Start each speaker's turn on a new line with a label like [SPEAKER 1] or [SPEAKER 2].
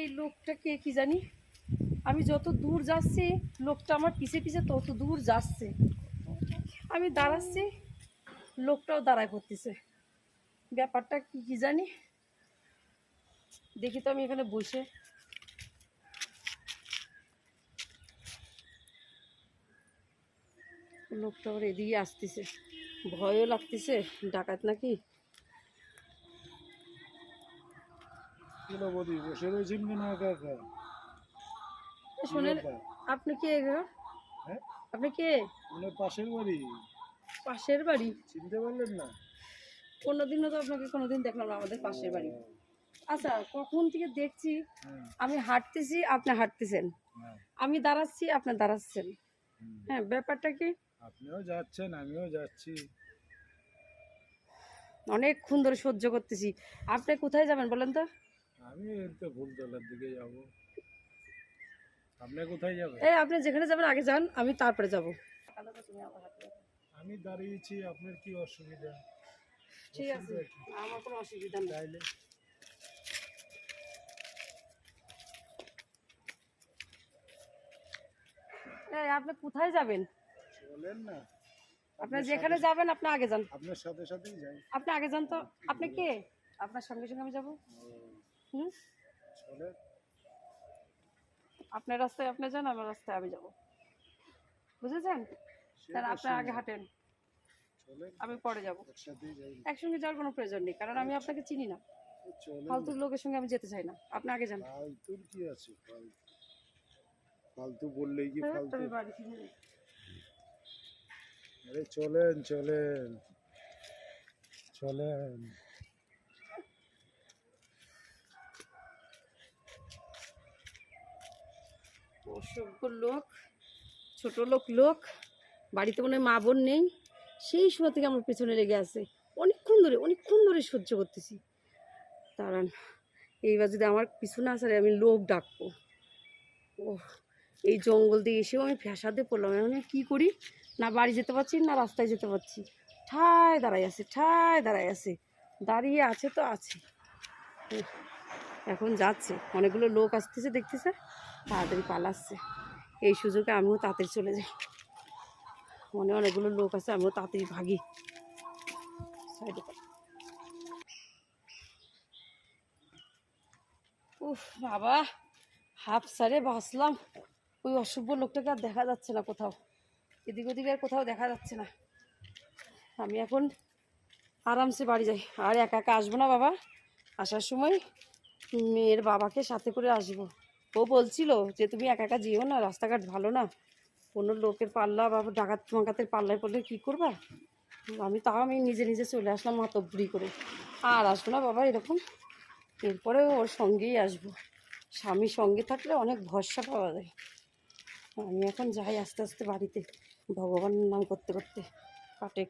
[SPEAKER 1] এই লোকটা কে কি জানি? আমি যত দূর যাচ্ছি, লোকটা আমার পিছে পিছে তত দূর যাচ্ছে। আমি দাঁড়াচ্ছি, লোকটাও দাঁড়ায় করতেছে। ব্যাপারটা কি কি জানি? দেখি তো আমি এখানে বসে। লোকটা আবার এদিকে আসতেছে। ভয়ও লাগতেছে। ডাকাত নাকি?
[SPEAKER 2] কিলো বদি বসে রয়েছেন কেন একা একা
[SPEAKER 1] শোনেন আপনি কে?
[SPEAKER 2] হ্যাঁ?
[SPEAKER 1] আপনি কে?
[SPEAKER 2] মানে পাশের বাড়ি।
[SPEAKER 1] পাশের বাড়ি?
[SPEAKER 2] চিনতে পারলেন না?
[SPEAKER 1] কোনোদিনও তো আপনাকে কোনোদিন দেখলাম না আমাদের পাশের বাড়ি। আচ্ছা কখন থেকে দেখছি আমি হাঁটতেছি আপনি হাঁটতেছেন।
[SPEAKER 2] হ্যাঁ,
[SPEAKER 1] আমি দাঁড়াচ্ছি আপনি দাঁড়াচ্ছেন। হ্যাঁ ব্যাপারটা কি?
[SPEAKER 2] আপনিও যাচ্ছেন আমিও যাচ্ছি।
[SPEAKER 1] অনেকক্ষণ ধরে সহ্য করতেছি। আপনি কোথায় যাবেন বলেন তো?
[SPEAKER 2] আমি তো ফুলতলার দিকে যাব। আপনি কোথায় যাবেন?
[SPEAKER 1] এই আপনি যেখানে যাবেন আগে যান আমি তারপরে যাব।
[SPEAKER 2] আমি দাঁড়িয়েছি আপনার কি অসুবিধা?
[SPEAKER 1] ঠিক আছে। আমার কোনো অসুবিধা নেই।
[SPEAKER 2] তাইলে।
[SPEAKER 1] এই আপনি কোথায় যাবেন?
[SPEAKER 2] বলেন না।
[SPEAKER 1] আপনি যেখানে যাবেন আপনি আগে যান।
[SPEAKER 2] আপনার সাথে সাথেই যাই।
[SPEAKER 1] আপনি আগে যান তো। আপনি কে? আপনার সঙ্গে সঙ্গে আমি যাব। হুম? আপনার রাস্তায় আপনি যান আমার রাস্তায় আমি যাব। বুঝেছেন? তাহলে আপনি আগে হাঁটেন। আমি পরে যাব। একসঙ্গে যাওয়ার কোনো প্রয়োজন নেই কারণ আমি আপনাকে চিনি না। ফালতু লোকের সঙ্গে আমি যেতে চাই না। আপনি আগে যান।
[SPEAKER 2] ফালতুর কি আছে? ফালতু ফালতু বললেই কি
[SPEAKER 1] হ্যাঁ,
[SPEAKER 2] ফালতু? আরে চলেন চলেন। চলেন।
[SPEAKER 1] অসভ্য লোক, ছোট লোক লোক। বাড়িতে মনে হয় মা বোন নেই। সেই সময় থেকে আমার পেছনে লেগে আছে। অনেকক্ষণ ধরে অনেকক্ষণ ধরে সহ্য করতেছি। দাঁড়ান, এইবার যদি আমার পিছনে আসারে আমি লোক ডাকবো। ও এই জঙ্গল দিয়ে এসেও আমি ফ্যাসাতে পড়লাম। এখন কী করি? না বাড়ি যেতে পারছি, না রাস্তায় যেতে পারছি। ঠায় দাঁড়াই আছে, ঠায় দাঁড়াই আছে। দাঁড়িয়ে আছে তো আছে। এখন যাচ্ছে। অনেকগুলো লোক আসতেছে, দেখতেছে। তাড়াতাড়ি পালাচ্ছে। এই সুযোগে আমিও তাড়াতাড়ি চলে যাই। মনে অনেকগুলো লোক আছে, আমিও তাড়াতাড়ি ভাগি। উফ, বাবা। হাফ সারে বাঁচলাম। ওই অসভ্য লোকটাকে আর দেখা যাচ্ছে না কোথাও। এদিক ওদিকে আর কোথাও দেখা যাচ্ছে না। আমি এখন আরামসে বাড়ি যাই। আর একা একা আসব না বাবা। আসার সময় মেয়ের বাবাকে সাথে করে আসব। ও বলছিল যে, তুমি একা একা যেও না, রাস্তাঘাট ভালো না। কোনো লোকের পাল্লা বা ডাকাত মাকাতের পাল্লায় পড়লে কী করবা? আমি তাও আমি নিজে নিজে চলে আসলাম মাতব্বরি করে। আর আসব না বাবা এরকম। এরপরে ওর সঙ্গেই আসব। স্বামীর সঙ্গে থাকলে অনেক ভরসা পাওয়া যায়। আমি এখন যাই আস্তে আস্তে বাড়িতে, ভগবানের নাম করতে করতে। কাটেক